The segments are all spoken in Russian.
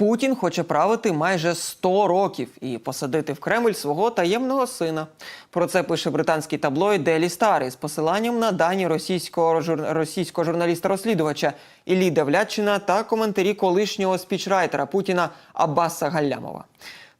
Путін хоче правити майже 100 років і посадити в Кремль свого таємного сина. Про це пише британський таблоїд Daily Star із посиланням на дані російського, жур- російського журналіста-розслідувача Іллі Давлятчина та коментарі колишнього спічрайтера Путіна Аббаса Галлямова.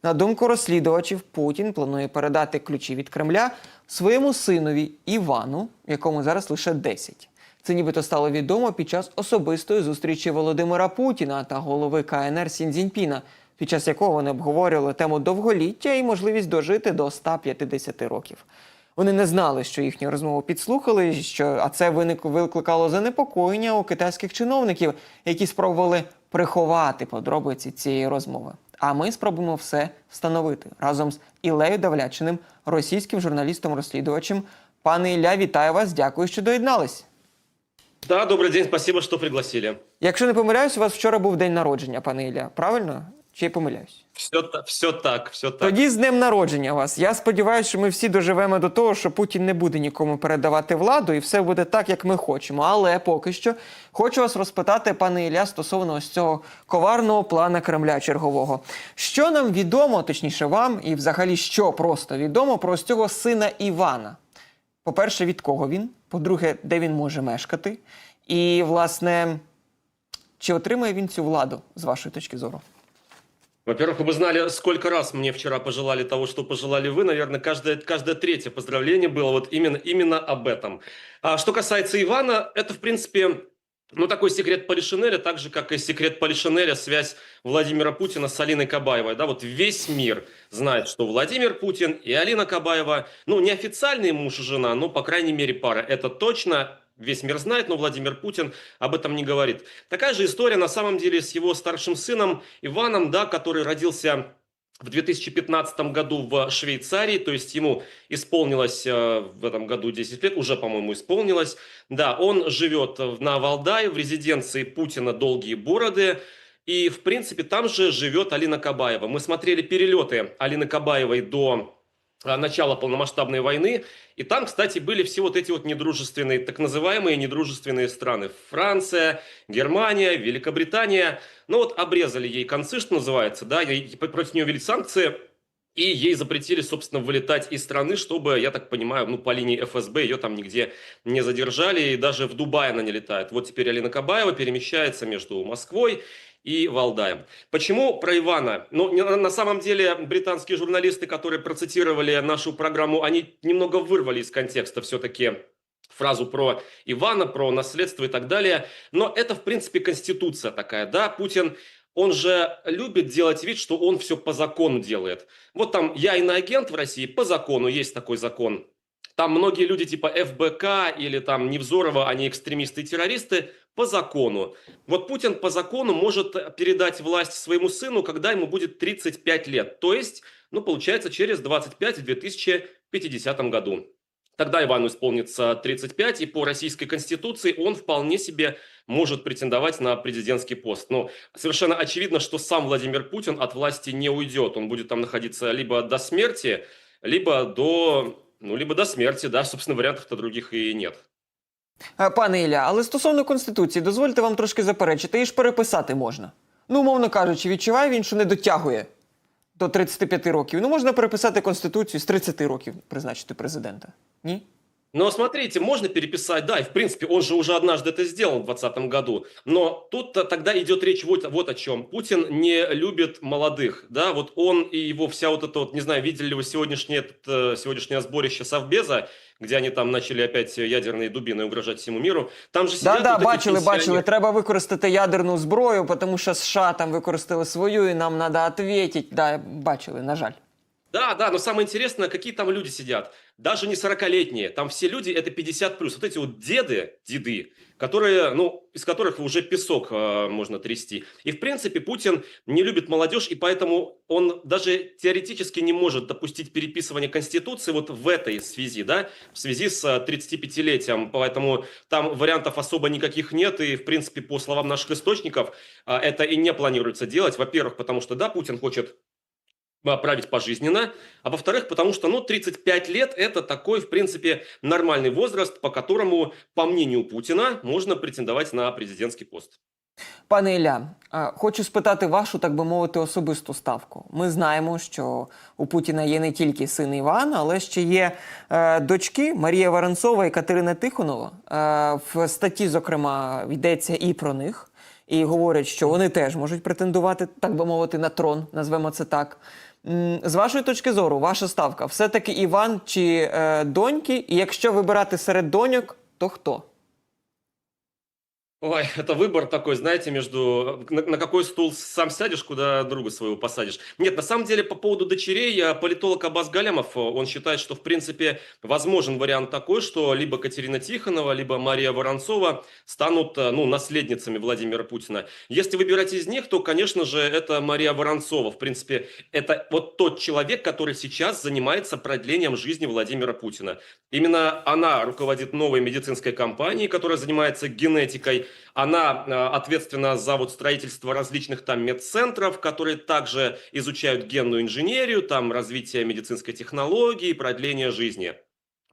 На думку розслідувачів, Путін планує передати ключі від Кремля своєму синові Івану, якому зараз лише 10. Це нібито стало відомо під час особистої зустрічі Володимира Путіна та голови КНР Сіндзіньпіна, під час якого вони обговорювали тему довголіття і можливість дожити до 150 років. Вони не знали, що їхню розмову підслухали, що а це виник викликало занепокоєння у китайських чиновників, які спробували приховати подробиці цієї розмови. А ми спробуємо все встановити разом з Ілею Давлячиним, російським журналістом-розслідувачем. Пане Ілля, вітаю вас! Дякую, що доєднались. Да, добрый день, спасибо, что пригласили. Якщо не помиляюсь, у вас вчора був день народження, пане Ілля. Правильно? Чи я помиляюсь? Все, все так, все так. Тоді з днем народження вас. Я сподіваюся, що ми всі доживемо до того, що Путін не буде нікому передавати владу, і все буде так, як ми хочемо. Але поки що хочу вас розпитати, пане Ілля, стосовно ось цього коварного плана Кремля чергового. Що нам відомо, точніше вам, і взагалі що просто відомо про ось цього сина Івана? По-перше, від кого він? По-друге, де він може мешкати? І, власне, чи отримає він цю владу з вашої точки зору? Во-первых, вы знали, сколько раз мне вчера пожелали того, что пожелали вы. Наверное, каждое, каждое третье поздравление было вот именно, именно об этом. А что касается Ивана, это, в принципе, ну, такой секрет Полишинеля, так же, как и секрет Полишинеля, связь Владимира Путина с Алиной Кабаевой. Да, вот весь мир знает, что Владимир Путин и Алина Кабаева, ну, не официальные муж и жена, но, по крайней мере, пара. Это точно весь мир знает, но Владимир Путин об этом не говорит. Такая же история, на самом деле, с его старшим сыном Иваном, да, который родился в 2015 году в Швейцарии, то есть ему исполнилось э, в этом году 10 лет, уже, по-моему, исполнилось. Да, он живет на Валдае, в резиденции Путина «Долгие бороды», и, в принципе, там же живет Алина Кабаева. Мы смотрели перелеты Алины Кабаевой до начала полномасштабной войны, и там, кстати, были все вот эти вот недружественные, так называемые недружественные страны. Франция, Германия, Великобритания. Ну вот обрезали ей концы, что называется, да, ей- против нее ввели санкции, и ей запретили, собственно, вылетать из страны, чтобы, я так понимаю, ну, по линии ФСБ ее там нигде не задержали, и даже в Дубай она не летает. Вот теперь Алина Кабаева перемещается между Москвой и Валдаем. Почему про Ивана? Ну, на самом деле, британские журналисты, которые процитировали нашу программу, они немного вырвали из контекста все-таки фразу про Ивана, про наследство и так далее. Но это, в принципе, конституция такая, да, Путин он же любит делать вид, что он все по закону делает. Вот там я иноагент в России, по закону есть такой закон. Там многие люди типа ФБК или там Невзорова, они экстремисты и террористы, по закону. Вот Путин по закону может передать власть своему сыну, когда ему будет 35 лет. То есть, ну, получается, через 25 в 2050 году. Тогда Ивану исполнится 35, и по российской конституции он вполне себе может претендовать на президентский пост. Но совершенно очевидно, что сам Владимир Путин от власти не уйдет. Он будет там находиться либо до смерти, либо до, ну, либо до смерти, да, собственно, вариантов-то других и нет. Е, Пане Ілля, але стосовно конституції, дозвольте вам трошки заперечити, її ж переписати можна. Ну, умовно кажучи, відчуває він, що не дотягує до 35 років. Ну, можна переписати конституцію з 30 років, призначити президента. Ні? Но смотрите, можно переписать, да, и в принципе он же уже однажды это сделал в 2020 году. Но тут -то тогда идет речь вот, вот о чем. Путин не любит молодых, да, вот он и его вся вот эта вот, не знаю, видели ли вы сегодняшнее, этот, э, сегодняшнее сборище Совбеза, где они там начали опять ядерные дубины угрожать всему миру. Там же сидят Так, да, вот эти бачили, пенсионеры. бачили. Треба використати ядерну зброю, тому що США там використали свою, і нам треба відповідати. Да, бачили, на жаль. Да, да, но самое интересное, какие там люди сидят. Даже не 40-летние, там все люди это 50 плюс. Вот эти вот деды, деды, которые, ну, из которых уже песок э, можно трясти. И в принципе Путин не любит молодежь, и поэтому он даже теоретически не может допустить переписывания Конституции вот в этой связи, да, в связи с э, 35-летием. Поэтому там вариантов особо никаких нет, и в принципе, по словам наших источников, э, это и не планируется делать. Во-первых, потому что, да, Путин хочет править пожизненно, а во-вторых, потому что, ну, 35 лет – это такой, в принципе, нормальный возраст, по которому, по мнению Путина, можно претендовать на президентский пост. Пане Ілля, е, хочу спитати вашу, так би мовити, особисту ставку. Ми знаємо, що у Путіна є не тільки син Іван, але ще є е, дочки Марія Воронцова і Катерина Тихонова. Е, в статті, зокрема, йдеться і про них, і говорять, що вони теж можуть претендувати, так би мовити, на трон, назвемо це так. З вашої точки зору, ваша ставка все-таки Іван чи е, доньки? І якщо вибирати серед доньок, то хто? Ой, это выбор такой, знаете, между на, на какой стул сам сядешь, куда друга своего посадишь. Нет, на самом деле по поводу дочерей э, политолог Абаз Галямов, э, он считает, что в принципе возможен вариант такой, что либо Катерина Тихонова, либо Мария Воронцова станут э, ну, наследницами Владимира Путина. Если выбирать из них, то, конечно же, это Мария Воронцова. В принципе, это вот тот человек, который сейчас занимается продлением жизни Владимира Путина. Именно она руководит новой медицинской компанией, которая занимается генетикой. Она э, ответственна за вот строительство различных там медцентров, которые также изучают генную инженерию, там развитие медицинской технологии, продление жизни.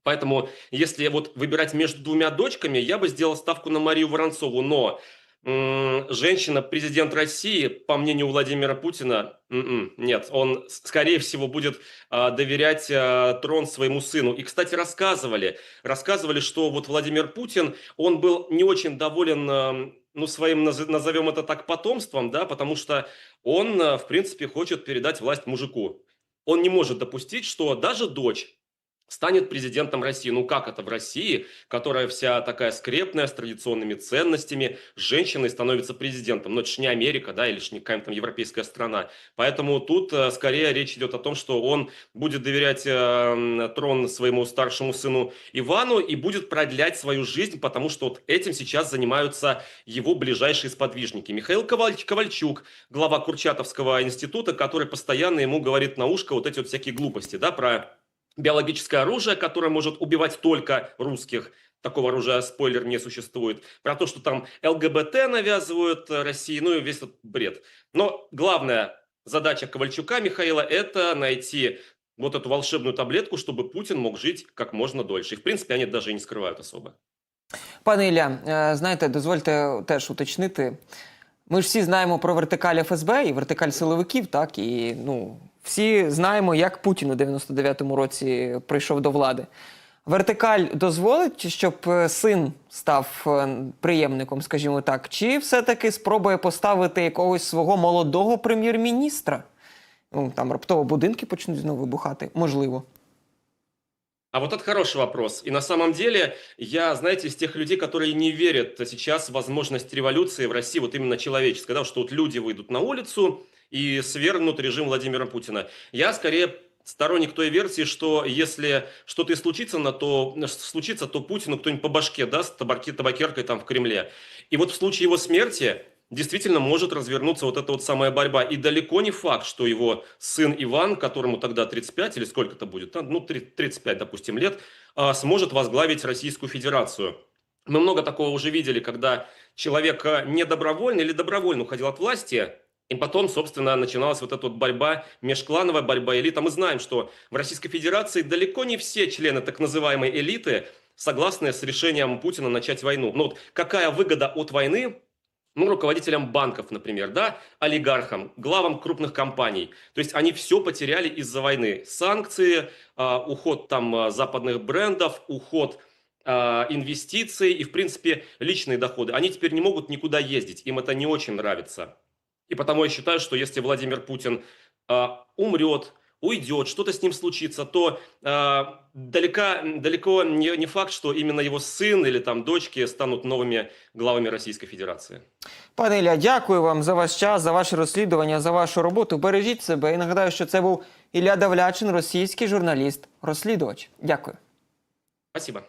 Поэтому, если вот выбирать между двумя дочками, я бы сделал ставку на Марию Воронцову. Но м, женщина, президент России, по мнению Владимира Путина, м-м, нет, он, скорее всего, будет а, доверять а, трон своему сыну. И, кстати, рассказывали, рассказывали, что вот Владимир Путин, он был не очень доволен, ну, своим, наз- назовем это так, потомством, да, потому что он, а, в принципе, хочет передать власть мужику. Он не может допустить, что даже дочь станет президентом России. Ну как это в России, которая вся такая скрепная, с традиционными ценностями, женщиной становится президентом? Но это же не Америка, да, или же не какая-то там европейская страна. Поэтому тут э, скорее речь идет о том, что он будет доверять э, трон своему старшему сыну Ивану и будет продлять свою жизнь, потому что вот этим сейчас занимаются его ближайшие сподвижники. Михаил Коваль- Ковальчук, глава Курчатовского института, который постоянно ему говорит на ушко вот эти вот всякие глупости, да, про биологическое оружие, которое может убивать только русских. Такого оружия, спойлер, не существует. Про то, что там ЛГБТ навязывают э, России, ну и весь этот бред. Но главная задача Ковальчука Михаила – это найти вот эту волшебную таблетку, чтобы Путин мог жить как можно дольше. И, в принципе, они даже и не скрывают особо. Пане Ілля, е, знаєте, дозвольте теж уточнити. Ми ж всі знаємо про вертикаль ФСБ і вертикаль силовиків, так і ну всі знаємо, як Путін у 99-му році прийшов до влади. Вертикаль дозволить, щоб е, син став е, приємником, скажімо так, чи все-таки спробує поставити якогось свого молодого прем'єр-міністра? Ну там раптово будинки почнуть знову вибухати, можливо. А вот это хороший вопрос. И на самом деле, я, знаете, из тех людей, которые не верят сейчас в возможность революции в России, вот именно человеческой, да, что вот люди выйдут на улицу и свергнут режим Владимира Путина. Я скорее сторонник той версии, что если что-то и случится, на то, случится, то Путину кто-нибудь по башке даст табаки, табакеркой там в Кремле. И вот в случае его смерти действительно может развернуться вот эта вот самая борьба. И далеко не факт, что его сын Иван, которому тогда 35 или сколько-то будет, а, ну, 3- 35, допустим, лет, а, сможет возглавить Российскую Федерацию. Мы много такого уже видели, когда человек а, не добровольно или добровольно уходил от власти, и потом, собственно, начиналась вот эта вот борьба, межклановая борьба элита. Мы знаем, что в Российской Федерации далеко не все члены так называемой элиты согласны с решением Путина начать войну. Но вот какая выгода от войны ну, руководителям банков, например, да, олигархам, главам крупных компаний. То есть они все потеряли из-за войны. Санкции, а, уход там а, западных брендов, уход а, инвестиций и, в принципе, личные доходы. Они теперь не могут никуда ездить, им это не очень нравится. И потому я считаю, что если Владимир Путин а, умрет, уйдет, что-то с ним случится, то а, далека, далеко не, не факт, что именно его сын или там дочки станут новыми главами Российской Федерации. Пане Ілля, дякую вам за ваш час, за ваше розслідування, за вашу роботу. Бережіть себе і нагадаю, що це був Ілля Давлячин, російський журналіст, розслідувач. Дякую. Спасибо.